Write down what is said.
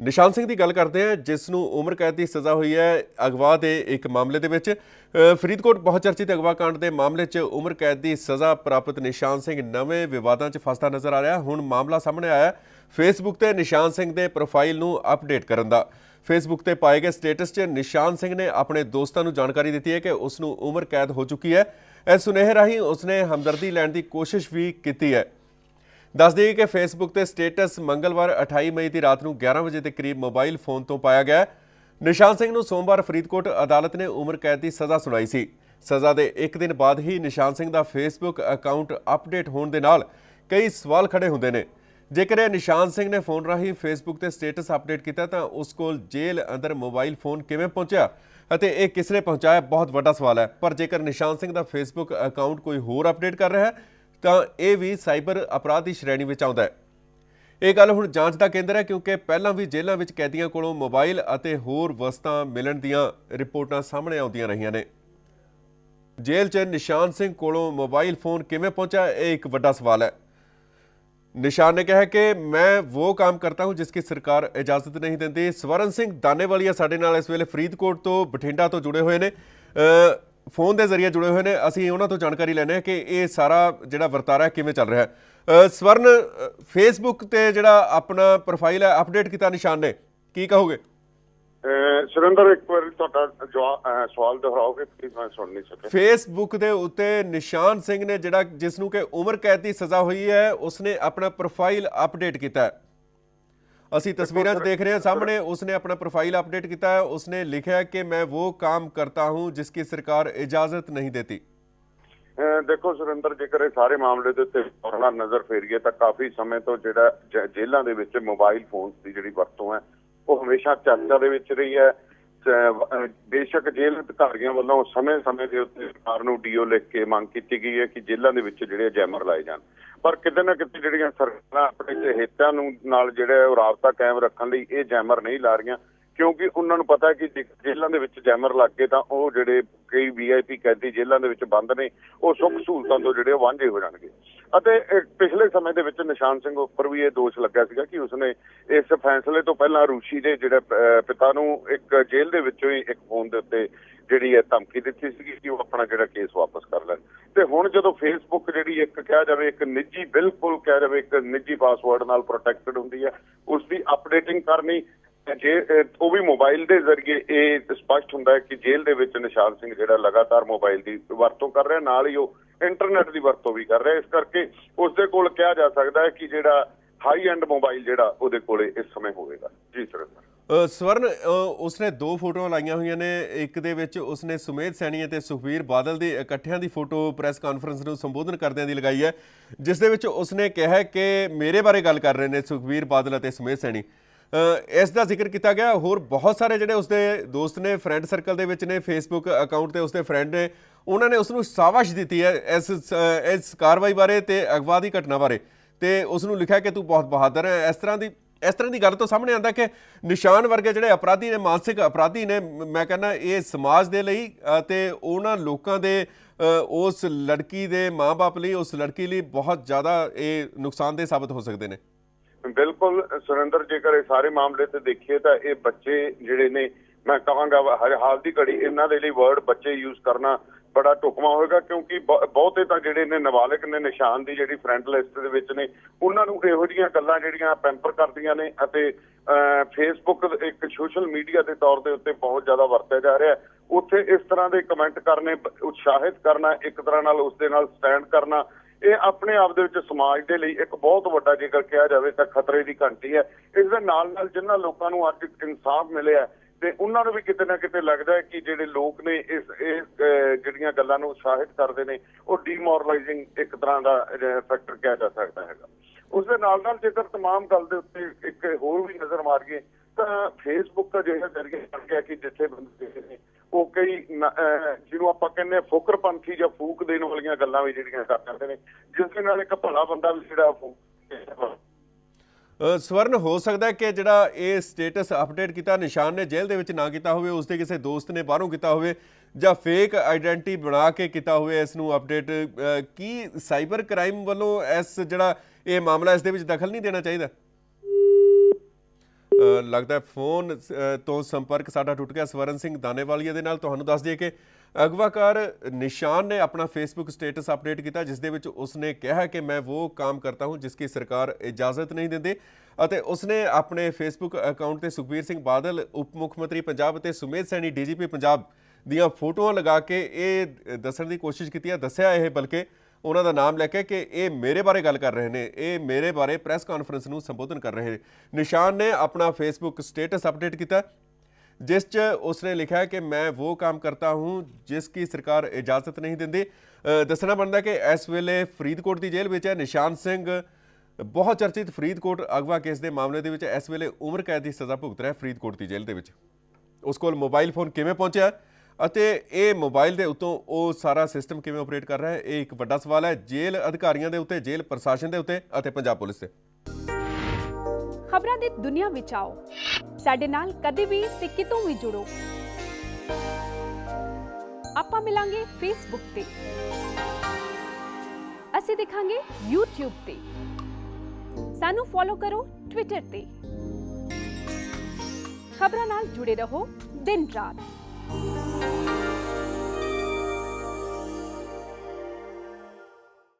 ਨਿਸ਼ਾਨ ਸਿੰਘ ਦੀ ਗੱਲ ਕਰਦੇ ਹਾਂ, ਜਿਸ ਨੂੰ ਉਮਰ ਕੈਦ ਦੀ ਸਜ਼ਾ ਹੋਈ ਹੈ ਅਗਵਾ ਦੇ ਇੱਕ ਮਾਮਲੇ ਦੇ ਵਿੱਚ। ਫਰੀਦਕੋਟ ਬਹੁਤ ਚਰਚਿਤ ਅਗਵਾ ਕਾਂਡ ਦੇ ਮਾਮਲੇ 'ਚ ਉਮਰ ਕੈਦ ਦੀ ਸਜ਼ਾ ਪ੍ਰਾਪਤ ਨਿਸ਼ਾਨ ਸਿੰਘ ਨਵੇਂ ਵਿਵਾਦਾਂ 'ਚ ਫਸਦਾ ਨਜ਼ਰ ਆ ਰਿਹਾ ਹੁਣ ਮਾਮਲਾ ਸਾਹਮਣੇ ਆਇਆ ਫੇਸਬੁੱਕ ਤੇ ਨਿਸ਼ਾਨ ਸਿੰਘ ਦੇ ਪ੍ਰੋਫਾਈਲ ਨੂੰ ਅਪਡੇਟ ਕਰਨ ਦਾ। ਫੇਸਬੁੱਕ ਤੇ ਪਾਏ ਗਏ ਸਟੇਟਸ 'ਚ ਨਿਸ਼ਾਨ ਸਿੰਘ ਨੇ ਆਪਣੇ ਦੋਸਤਾਂ ਨੂੰ ਜਾਣਕਾਰੀ ਦਿੱਤੀ ਹੈ ਕਿ ਉਸ ਨੂੰ ਉਮਰ ਕੈਦ ਹੋ ਚੁੱਕੀ ਹੈ। ਇਹ ਸੁਨੇਹੇ ਰਾਹੀਂ ਉਸਨੇ ਹਮਦਰਦੀ ਲੈਣ ਦੀ ਕੋਸ਼ਿਸ਼ ਵੀ ਕੀਤੀ ਹੈ। ਦੱਸ ਦਈਏ ਕਿ ਫੇਸਬੁੱਕ ਤੇ ਸਟੇਟਸ ਮੰਗਲਵਾਰ 28 ਮਈ ਦੀ ਰਾਤ ਨੂੰ 11 ਵਜੇ ਦੇ ਕਰੀਬ ਮੋਬਾਈਲ ਫੋਨ ਤੋਂ ਪਾਇਆ ਗਿਆ ਹੈ। ਨਿਸ਼ਾਨ ਸਿੰਘ ਨੂੰ ਸੋਮਵਾਰ ਫਰੀਦਕੋਟ ਅਦਾਲਤ ਨੇ ਉਮਰ ਕੈਦ ਦੀ ਸਜ਼ਾ ਸੁਣਾਈ ਸੀ। ਸਜ਼ਾ ਦੇ ਇੱਕ ਦਿਨ ਬਾਅਦ ਹੀ ਨਿਸ਼ਾਨ ਸਿੰਘ ਦਾ ਫੇਸਬੁੱਕ ਅਕਾਊਂਟ ਅਪਡੇਟ ਹੋਣ ਦੇ ਨਾਲ ਕਈ ਸਵਾਲ ਖੜੇ ਹੁੰਦੇ ਨੇ। ਜੇਕਰ ਇਹ ਨਿਸ਼ਾਨ ਸਿੰਘ ਨੇ ਫੋਨ ਰਾਹੀਂ ਫੇਸਬੁੱਕ ਤੇ ਸਟੇਟਸ ਅਪਡੇਟ ਕੀਤਾ ਤਾਂ ਉਸ ਕੋਲ ਜੇਲ੍ਹ ਅੰਦਰ ਮੋਬਾਈਲ ਫੋਨ ਕਿਵੇਂ ਪਹੁੰਚਿਆ ਅਤੇ ਇਹ ਕਿਸ ਨੇ ਪਹੁੰਚਾਇਆ, ਬਹੁਤ ਵੱਡਾ ਸਵਾਲ ਹੈ। ਪਰ ਜੇਕਰ ਨਿਸ਼ਾਨ ਸਿੰਘ ਦਾ ਫੇਸਬੁੱਕ ਅਕਾਊਂਟ ਕੋਈ ਹੋਰ ਅਪਡੇਟ ਕਰ ਰਿਹਾ ਹੈ ਤਾਂ ਇਹ ਵੀ ਸਾਈਬਰ ਅਪਰਾਧ ਦੀ ਸ਼੍ਰੇਣੀ ਵਿੱਚ ਆਉਂਦਾ ਹੈ। ਇਹ ਗੱਲ ਹੁਣ ਜਾਂਚ ਦਾ ਕੇਂਦਰ ਹੈ ਕਿਉਂਕਿ ਪਹਿਲਾਂ ਵੀ ਜੇਲ੍ਹਾਂ ਵਿੱਚ ਕੈਦੀਆਂ ਕੋਲੋਂ ਮੋਬਾਈਲ ਅਤੇ ਹੋਰ ਵਸਤਾਂ ਮਿਲਣ ਦੀਆਂ ਰਿਪੋਰਟਾਂ ਸਾਹਮਣੇ ਆਉਂਦੀਆਂ ਰਹੀਆਂ ਨੇ। ਜੇਲ੍ਹ 'ਚ ਨਿਸ਼ਾਨ ਸਿੰਘ ਕੋਲੋਂ ਮੋਬਾਈਲ ਫੋਨ ਕਿਵੇਂ ਪਹੁੰਚਾ ਇਹ ਇੱਕ ਵੱਡਾ ਸਵਾਲ ਹੈ। ਨਿਸ਼ਾਨ ਨੇ ਕਿਹਾ ਕਿ ਮੈਂ ਉਹ ਕੰਮ ਕਰਤਾ ਹੂੰ ਜਿਸ ਕੀ ਸਰਕਾਰ ਇਜਾਜ਼ਤ ਨਹੀਂ ਦਿੰਦੀ। ਸਵਰਨ ਸਿੰਘ ਦਾਨੇਵਾਲੀਆ ਸਾਡੇ ਨਾਲ ਇਸ ਵੇਲੇ ਫਰੀਦਕੋਟ ਤੋਂ, ਬਠਿੰਡਾ ਤੋਂ ਜੁੜੇ ਹੋਏ ਨੇ। ਫੋਨ ਦੇ ਜ਼ਰੀਏ ਜੁੜੇ ਹੋਏ ਨੇ ਅਸੀਂ ਉਹਨਾਂ ਤੋਂ ਜਾਣਕਾਰੀ ਲੈਣੇ ਆ ਕਿ ਇਹ ਸਾਰਾ ਜਿਹੜਾ ਵਰਤਾਰਾ ਹੈ ਕਿਵੇਂ ਚੱਲ ਰਿਹਾ ਹੈ। ਸਵਰਨ ਫੇਸਬੁੱਕ ਤੇ ਜਿਹੜਾ ਆਪਣਾ ਪ੍ਰੋਫਾਈਲ ਹੈ ਅਪਡੇਟ ਕੀਤਾ ਨਿਸ਼ਾਨ ਨੇ ਕੀ ਕਹੋਗੇ? ਸੁਰਿੰਦਰ ਇੱਕ ਵਾਰ ਤੁਹਾਡਾ ਸਵਾਲ ਦੁਹਰਾਓਗੇ ਪਲੀਜ਼ ਮੈਂ ਸੁਣ ਨਹੀਂ ਸਕਿਆ। ਫੇਸਬੁੱਕ ਦੇ ਉੱਤੇ ਨਿਸ਼ਾਨ ਸਿੰਘ ਨੇ ਜਿਹੜਾ ਜਿਸ ਨੂੰ ਕਿ ਉਮਰ ਕੈਦ ਦੀ ਸਜ਼ਾ ਹੋਈ ਹੈ ਉਸਨੇ ਆਪਣਾ ਪ੍ਰੋਫਾਈਲ ਅਪਡੇਟ ਕੀਤਾ ਹੈ। ਅਸੀਂ ਤਸਵੀਰਾਂ 'ਚ ਦੇਖ ਰਹੇ ਹਾਂ। ਸਾਹਮਣੇ ਉਸਨੇ ਆਪਣਾ ਪ੍ਰੋਫਾਈਲ ਅਪਡੇਟ ਕੀਤਾ ਹੈ। ਉਸਨੇ ਲਿਖਿਆ ਕਿ ਮੈਂ ਉਹ काम करता हूं जिसकी सरकार इजाजत नहीं देती ਦੇਖੋ ਸੁਰਿੰਦਰ ਜੇਕਰ ਇਹ ਸਾਰੇ ਮਾਮਲੇ ਦੇ ਉੱਤੇ ਫੌਰਨਾ ਨਜ਼ਰ ਫੇਰੀਏ ਤਾਂ ਕਾਫੀ ਸਮੇਂ ਤੋਂ ਜਿਹੜਾ ਜੇਲ੍ਹਾਂ ਦੇ ਵਿੱਚ ਮੋਬਾਈਲ ਫੋਨਸ ਦੀ ਜਿਹੜੀ ਵਰਤੋਂ ਹੈ ਉਹ ਹਮੇਸ਼ਾ ਚਰਚਾ ਦੇ ਵਿੱਚ ਰਹੀ ਹੈ। ਬੇਸ਼ੱਕ ਜੇਲ੍ਹ ਅਧਿਕਾਰੀਆਂ ਵੱਲੋਂ ਸਮੇਂ-ਸਮੇਂ ਦੇ ਉੱਤੇ ਸਰਕਾਰ ਨੂੰ ਡੀਓ ਲਿਖ ਕੇ ਮੰਗ ਕੀਤੀ ਗਈ ਹੈ ਕਿ ਜੇਲ੍ਹਾਂ ਦੇ ਵਿੱਚ ਜਿਹੜੇ ਜੈਮਰ ਲਾਏ ਜਾਣ। ਪਰ ਕਿਤੇ ਨਾ ਕਿਤੇ ਜਿਹੜੀਆਂ ਸਰਕਾਰਾਂ ਆਪਣੇ ਚਹੇਤਿਆਂ ਨੂੰ ਨਾਲ ਜਿਹੜਾ ਉਹ ਰਾਬਤਾ ਕਾਇਮ ਰੱਖਣ ਲਈ ਇਹ ਜੈਮਰ ਨਹੀਂ ਲਾ ਰਹੀਆਂ, ਕਿਉਂਕਿ ਉਹਨਾਂ ਨੂੰ ਪਤਾ ਹੈ ਕਿ ਜੇ ਜੇਲ੍ਹਾਂ ਦੇ ਵਿੱਚ ਜੈਮਰ ਲੱਗ ਗਏ ਤਾਂ ਉਹ ਜਿਹੜੇ ਕਈ ਵੀਆਈਪੀ ਕੈਦੀ ਜੇਲ੍ਹਾਂ ਦੇ ਵਿੱਚ ਬੰਦ ਨੇ, ਉਹ ਸੁੱਖ ਸਹੂਲਤਾਂ ਤੋਂ ਜਿਹੜੇ ਉਹ ਵਾਂਝੇ ਹੋ ਜਾਣਗੇ। ਅਤੇ ਪਿਛਲੇ ਸਮੇਂ ਦੇ ਵਿੱਚ ਨਿਸ਼ਾਨ ਸਿੰਘ ਉੱਪਰ ਵੀ ਇਹ ਦੋਸ਼ ਲੱਗਾ ਸੀਗਾ ਕਿ ਉਸਨੇ ਇਸ ਫੈਸਲੇ ਤੋਂ ਪਹਿਲਾਂ ਰੂਸ਼ੀ ਦੇ ਜਿਹੜੇ ਪਿਤਾ ਨੂੰ ਇੱਕ ਜੇਲ੍ਹ ਦੇ ਵਿੱਚੋਂ ਹੀ ਇੱਕ ਫੋਨ ਦੇ ਉੱਤੇ ਜਿਹੜੀ ਹੈ ਧਮਕੀ ਦਿੱਤੀ ਸੀਗੀ ਕਿ ਉਹ ਆਪਣਾ ਜਿਹੜਾ ਕੇਸ ਵਾਪਸ ਕਰ ਲੈਣ। ਤੇ ਹੁਣ ਜਦੋਂ ਫੇਸਬੁੱਕ ਜਿਹੜੀ ਇੱਕ ਕਿਹਾ ਜਾਵੇ, ਇੱਕ ਨਿੱਜੀ, ਬਿਲਕੁਲ ਕਿਹਾ ਜਾਵੇ, ਇੱਕ ਨਿੱਜੀ ਪਾਸਵਰਡ ਨਾਲ ਪ੍ਰੋਟੈਕਟਡ ਹੁੰਦੀ ਹੈ ਉਸ ਦੀ ਅਪਡੇਟਿੰਗ ਕਰਨੀ ਜੇ ਉਹ ਵੀ ਮੋਬਾਈਲ ਦੇ ਜ਼ਰੀਏ ਇਹ ਸਪਸ਼ਟ ਹੁੰਦਾ ਹੈ ਕਿ ਜੇਲ੍ਹ ਦੇ ਵਿੱਚ ਨਿਸ਼ਾਨ ਸਿੰਘ ਜਿਹੜਾ ਲਗਾਤਾਰ ਮੋਬਾਈਲ ਦੀ ਵਰਤੋਂ ਕਰ ਰਿਹਾ, ਨਾਲ ਹੀ ਉਹ ਇੰਟਰਨੈਟ ਦੀ ਵਰਤੋਂ ਵੀ ਕਰ ਰਿਹਾ, ਇਸ ਕਰਕੇ ਉਸ ਦੇ ਕੋਲ ਕਿਹਾ ਜਾ ਸਕਦਾ ਹੈ ਕਿ ਜਿਹੜਾ ਹਾਈ ਐਂਡ ਮੋਬਾਈਲ ਜਿਹੜਾ ਉਹਦੇ ਕੋਲੇ ਇਸ ਸਮੇਂ ਹੋਵੇਗਾ। ਜੀ, ਸਰ। ਸਵਰਨ ਉਸਨੇ ਦੋ ਫੋਟੋਆਂ ਲਾਈਆਂ ਹੋਈਆਂ ਨੇ। ਇੱਕ ਦੇ ਵਿੱਚ ਉਸਨੇ ਸੁਮੇਧ ਸੈਣੀ ਅਤੇ ਸੁਖਬੀਰ ਬਾਦਲ ਦੀ ਇਕੱਠਿਆਂ ਦੀ ਫੋਟੋ ਪ੍ਰੈਸ ਕਾਨਫਰੰਸ ਨੂੰ ਸੰਬੋਧਨ ਕਰਦਿਆਂ ਦੀ ਲਗਾਈ ਹੈ, ਜਿਸ ਦੇ ਵਿੱਚ ਉਸਨੇ ਕਿਹਾ ਕਿ ਮੇਰੇ ਬਾਰੇ ਗੱਲ ਕਰ ਰਹੇ ਨੇ ਸੁਖਬੀਰ ਬਾਦਲ ਅਤੇ ਸੁਮੇਧ ਸੈਣੀ। ਇਸ ਦਾ ਜ਼ਿਕਰ ਕੀਤਾ ਗਿਆ। ਹੋਰ ਬਹੁਤ ਸਾਰੇ ਜਿਹੜੇ ਉਸਦੇ ਦੋਸਤ ਨੇ, ਫਰੈਂਡ ਸਰਕਲ ਦੇ ਵਿੱਚ ਨੇ, ਫੇਸਬੁੱਕ ਅਕਾਊਂਟ ਤੇ ਉਸਦੇ ਫਰੈਂਡ ਨੇ, ਉਹਨਾਂ ਨੇ ਉਸ ਨੂੰ ਸ਼ਾਬਾਸ਼ ਦਿੱਤੀ ਹੈ ਇਸ ਇਸ ਕਾਰਵਾਈ ਬਾਰੇ ਤੇ ਅਗਵਾ ਦੀ ਘਟਨਾ ਬਾਰੇ। ਤੇ ਉਸ ਨੂੰ ਲਿਖਿਆ ਕਿ ਤੂੰ ਬਹੁਤ ਬਹਾਦਰ ਹੈ। ਇਸ ਤਰ੍ਹਾਂ ਦੀ ਇਸ ਤਰ੍ਹਾਂ ਦੀ ਗੱਲ ਤੋਂ ਸਾਹਮਣੇ ਆਉਂਦਾ ਕਿ ਨਿਸ਼ਾਨ ਵਰਗੇ ਜਿਹੜੇ ਅਪਰਾਧੀ ਨੇ, ਮਾਨਸਿਕ ਅਪਰਾਧੀ ਨੇ, ਮੈਂ ਕਹਿੰਦਾ ਇਹ ਸਮਾਜ ਦੇ ਲਈ ਤੇ ਉਹਨਾਂ ਲੋਕਾਂ ਦੇ ਉਸ ਲੜਕੀ ਦੇ ਮਾਪੇ ਲਈ, ਉਸ ਲੜਕੀ ਲਈ ਬਹੁਤ ਜ਼ਿਆਦਾ ਇਹ ਨੁਕਸਾਨਦੇਹ ਸਾਬਤ ਹੋ ਸਕਦੇ ਨੇ। ਬਿਲਕੁਲ, ਸੁਰਿੰਦਰ, ਜੇਕਰ ਇਹ ਸਾਰੇ ਮਾਮਲੇ ਤੇ ਦੇਖੀਏ ਤਾਂ ਇਹ ਬੱਚੇ ਜਿਹੜੇ ਨੇ, ਮੈਂ ਕਹਾਂਗਾ ਹਰ ਹਾਲ ਦੀ ਘੜੀ ਇਹਨਾਂ ਦੇ ਲਈ ਵਰਡ ਬੱਚੇ ਯੂਜ਼ ਕਰਨਾ ਬੜਾ ਢੁਕਮਾ ਹੋਏਗਾ ਕਿਉਂਕਿ ਬਹੁਤੇ ਤਾਂ ਜਿਹੜੇ ਨੇ ਨਾਬਾਲਗ ਨੇ, ਨਿਸ਼ਾਨ ਦੀ ਜਿਹੜੀ ਫਰੈਂਡ ਲਿਸਟ ਦੇ ਵਿੱਚ ਨੇ, ਉਹਨਾਂ ਨੂੰ ਇਹੋ ਜਿਹੀਆਂ ਗੱਲਾਂ ਜਿਹੜੀਆਂ ਪੈਂਪਰ ਕਰਦੀਆਂ ਨੇ ਅਤੇ ਫੇਸਬੁੱਕ ਇੱਕ ਸੋਸ਼ਲ ਮੀਡੀਆ ਦੇ ਤੌਰ ਦੇ ਉੱਤੇ ਬਹੁਤ ਜ਼ਿਆਦਾ ਵਰਤਿਆ ਜਾ ਰਿਹਾ ਹੈ। ਉੱਥੇ ਇਸ ਤਰ੍ਹਾਂ ਦੇ ਕਮੈਂਟ ਕਰਨੇ, ਉਤਸ਼ਾਹਿਤ ਕਰਨਾ, ਇੱਕ ਤਰ੍ਹਾਂ ਨਾਲ ਉਸ ਦੇ ਨਾਲ ਸਟੈਂਡ ਕਰਨਾ, ਇਹ ਆਪਣੇ ਆਪ ਦੇ ਵਿੱਚ ਸਮਾਜ ਦੇ ਲਈ ਇੱਕ ਬਹੁਤ ਵੱਡਾ ਜੇਕਰ ਕਿਹਾ ਜਾਵੇ ਤਾਂ ਖਤਰੇ ਦੀ ਘੰਟੀ ਹੈ। ਇਸ ਦੇ ਨਾਲ ਨਾਲ ਜਿਨ੍ਹਾਂ ਲੋਕਾਂ ਨੂੰ ਅੱਜ ਇਨਸਾਫ ਮਿਲਿਆ ਤੇ ਉਹਨਾਂ ਨੂੰ ਵੀ ਕਿਤੇ ਨਾ ਕਿਤੇ ਲੱਗਦਾ ਹੈ ਕਿ ਜਿਹੜੇ ਲੋਕ ਨੇ ਇਸ ਇਹ ਅਹ, ਜਿਹੜੀਆਂ ਗੱਲਾਂ ਨੂੰ ਉਤਸ਼ਾਹਿਤ ਕਰਦੇ ਨੇ ਉਹ ਡੀਮੋਰਲਾਈਜ਼ਿੰਗ ਇੱਕ ਤਰ੍ਹਾਂ ਦਾ ਫੈਕਟਰ ਕਿਹਾ ਜਾ ਸਕਦਾ ਹੈਗਾ ਉਸ ਦੇ ਨਾਲ ਨਾਲ ਜੇਕਰ तमाम ਗੱਲ ਦੇ ਉੱਤੇ ਇੱਕ ਹੋਰ ਵੀ ਨਜ਼ਰ ਮਾਰੀਏ ਤਾਂ ਫੇਸਬੁੱਕ ਦਾ ਜਿਹੜਾ ਜ਼ਰੀਆ ਬਣ ਗਿਆ ਕਿ ਜਿੱਥੇ ਬੰਦੇ ਨੇ ਉਹ ਕਈ ਨ- ਅਹ ਜਿਹਨੂੰ ਆਪਾਂ ਕਹਿੰਦੇ ਆ ਫੁਕਰਪੰਥੀ ਜਾਂ ਫੂਕ ਦੇਣ ਵਾਲੀਆਂ ਗੱਲਾਂ ਵੀ ਜਿਹੜੀਆਂ ਕਰ ਜਾਂਦੇ ਨੇ ਜਿਸ ਦੇ ਨਾਲ ਇੱਕ ਭਲਾ ਬੰਦਾ ਵੀ ਜਿਹੜਾ ਫੂਕ ਅ, ਸਵਰਨ, ਹੋ ਸਕਦਾ ਹੈ ਕਿ ਜਿਹੜਾ ਇਹ ਸਟੇਟਸ ਅਪਡੇਟ ਕੀਤਾ, ਨਿਸ਼ਾਨ ਨੇ ਜੇਲ੍ਹ ਦੇ ਵਿੱਚ ਨਾ ਕੀਤਾ ਹੋਵੇ, ਉਸਦੇ ਕਿਸੇ ਦੋਸਤ ਨੇ ਬਾਹਰੋਂ ਕੀਤਾ ਹੋਵੇ ਜਾਂ ਫੇਕ ਆਇਡੈਂਟੀ ਬਣਾ ਕੇ ਕੀਤਾ ਹੋਵੇ ਇਸ ਨੂੰ ਅਪਡੇਟ ਕੀ ਸਾਈਬਰ ਕ੍ਰਾਈਮ ਵੱਲੋਂ ਇਸ ਜਿਹੜਾ ਇਹ ਮਾਮਲਾ, ਇਸ ਦੇ ਵਿੱਚ ਦਖਲ ਨਹੀਂ ਦੇਣਾ ਚਾਹੀਦਾ? ਲੱਗਦਾ ਫੋਨ ਅ, ਤੋਂ ਸੰਪਰਕ ਸਾਡਾ ਟੁੱਟ ਗਿਆ। ਸਵਰਨ ਸਿੰਘ ਦਾਨੇਵਾਲੀਆ ਦੇ ਨਾਲ ਤੁਹਾਨੂੰ ਦੱਸ ਦਈਏ ਕਿ ਅਗਵਾਕਾਰ ਨਿਸ਼ਾਨ ਨੇ ਆਪਣਾ ਫੇਸਬੁੱਕ ਸਟੇਟਸ ਅਪਡੇਟ ਕੀਤਾ ਜਿਸ ਦੇ ਵਿੱਚ ਉਸਨੇ ਕਿਹਾ ਕਿ ਮੈਂ ਉਹ ਕੰਮ ਕਰਤਾ ਹੂੰ ਜਿਸ ਕੀ ਸਰਕਾਰ ਇਜਾਜ਼ਤ ਨਹੀਂ ਦਿੰਦੀ ਅਤੇ ਉਸਨੇ ਆਪਣੇ ਫੇਸਬੁੱਕ ਅਕਾਊਂਟ ਤੇ ਸੁਖਬੀਰ ਸਿੰਘ ਬਾਦਲ ਉਪ ਮੁੱਖ ਮੰਤਰੀ ਪੰਜਾਬ ਅਤੇ ਸੁਮੇਧ ਸੈਣੀ ਡੀਜੀਪੀ ਪੰਜਾਬ ਦੀਆਂ ਫੋਟੋਆਂ ਲਗਾ ਕੇ ਇਹ ਦੱਸਣ ਦੀ ਕੋਸ਼ਿਸ਼ ਕੀਤੀ ਹੈ। ਦੱਸਿਆ ਇਹ ਬਲਕਿ ਉਹਨਾਂ ਦਾ ਨਾਮ ਲੈ ਕੇ ਕਿ ਇਹ ਮੇਰੇ ਬਾਰੇ ਗੱਲ ਕਰ ਰਹੇ ਨੇ, ਇਹ ਮੇਰੇ ਬਾਰੇ ਪ੍ਰੈਸ ਕਾਨਫਰੰਸ ਨੂੰ ਸੰਬੋਧਨ ਕਰ ਰਹੇ ਨੇ। ਨਿਸ਼ਾਨ ਨੇ ਆਪਣਾ ਫੇਸਬੁੱਕ ਸਟੇਟਸ ਅਪਡੇਟ ਕੀਤਾ, ਜਿਸ 'ਚ ਉਸਨੇ ਲਿਖਿਆ ਹੈ ਕਿ ਮੈਂ ਉਹ ਕੰਮ ਕਰਤਾ ਹੂੰ ਜਿਸ ਕੀ ਸਰਕਾਰ ਇਜਾਜ਼ਤ ਨਹੀਂ ਦਿੰਦੀ। ਦੱਸਣਾ ਬਣਦਾ ਕਿ ਇਸ ਵੇਲੇ ਫਰੀਦਕੋਟ ਦੀ ਜੇਲ੍ਹ ਵਿੱਚ ਹੈ। ਨਿਸ਼ਾਨ ਸਿੰਘ ਬਹੁਤ ਚਰਚਿਤ ਫਰੀਦਕੋਟ ਅਗਵਾ ਕੇਸ ਦੇ ਮਾਮਲੇ ਦੇ ਵਿੱਚ ਇਸ ਵੇਲੇ ਉਮਰ ਕੈਦ ਦੀ ਸਜ਼ਾ ਭੁਗਤ ਰਿਹਾ ਫਰੀਦਕੋਟ ਦੀ ਜੇਲ੍ਹ ਦੇ ਵਿੱਚ। ਉਸ ਕੋਲ ਮੋਬਾਈਲ ਫੋਨ ਕਿਵੇਂ ਪਹੁੰਚਿਆ? ਅਤੇ ਇਹ ਮੋਬਾਈਲ ਦੇ ਉੱਤੋਂ ਉਹ ਸਾਰਾ ਸਿਸਟਮ ਕਿਵੇਂ ਆਪਰੇਟ ਕਰ ਰਿਹਾ ਹੈ, ਇਹ ਇੱਕ ਵੱਡਾ ਸਵਾਲ ਹੈ। ਜੇਲ੍ਹ ਅਧਿਕਾਰੀਆਂ ਦੇ ਉੱਤੇ, ਜੇਲ੍ਹ ਪ੍ਰਸ਼ਾਸਨ ਦੇ ਉੱਤੇ ਅਤੇ ਪੰਜਾਬ ਪੁਲਿਸ ਤੇ ਖਬਰਾਂ ਦੀ ਦੁਨੀਆ ਵਿੱਚ ਆਓ। ਸਾਡੇ ਨਾਲ ਕਦੇ ਵੀ ਤੇ ਕਿਤੋਂ ਵੀ ਜੁੜੋ। ਆਪਾਂ ਮਿਲਾਂਗੇ ਫੇਸਬੁੱਕ ਤੇ। ਅਸੀਂ ਦਿਖਾਂਗੇ YouTube ਤੇ। ਸਾਨੂੰ ਫੋਲੋ ਕਰੋ Twitter ਤੇ। ਖਬਰਾਂ ਨਾਲ ਜੁੜੇ ਰਹੋ ਦਿਨ ਰਾਤ।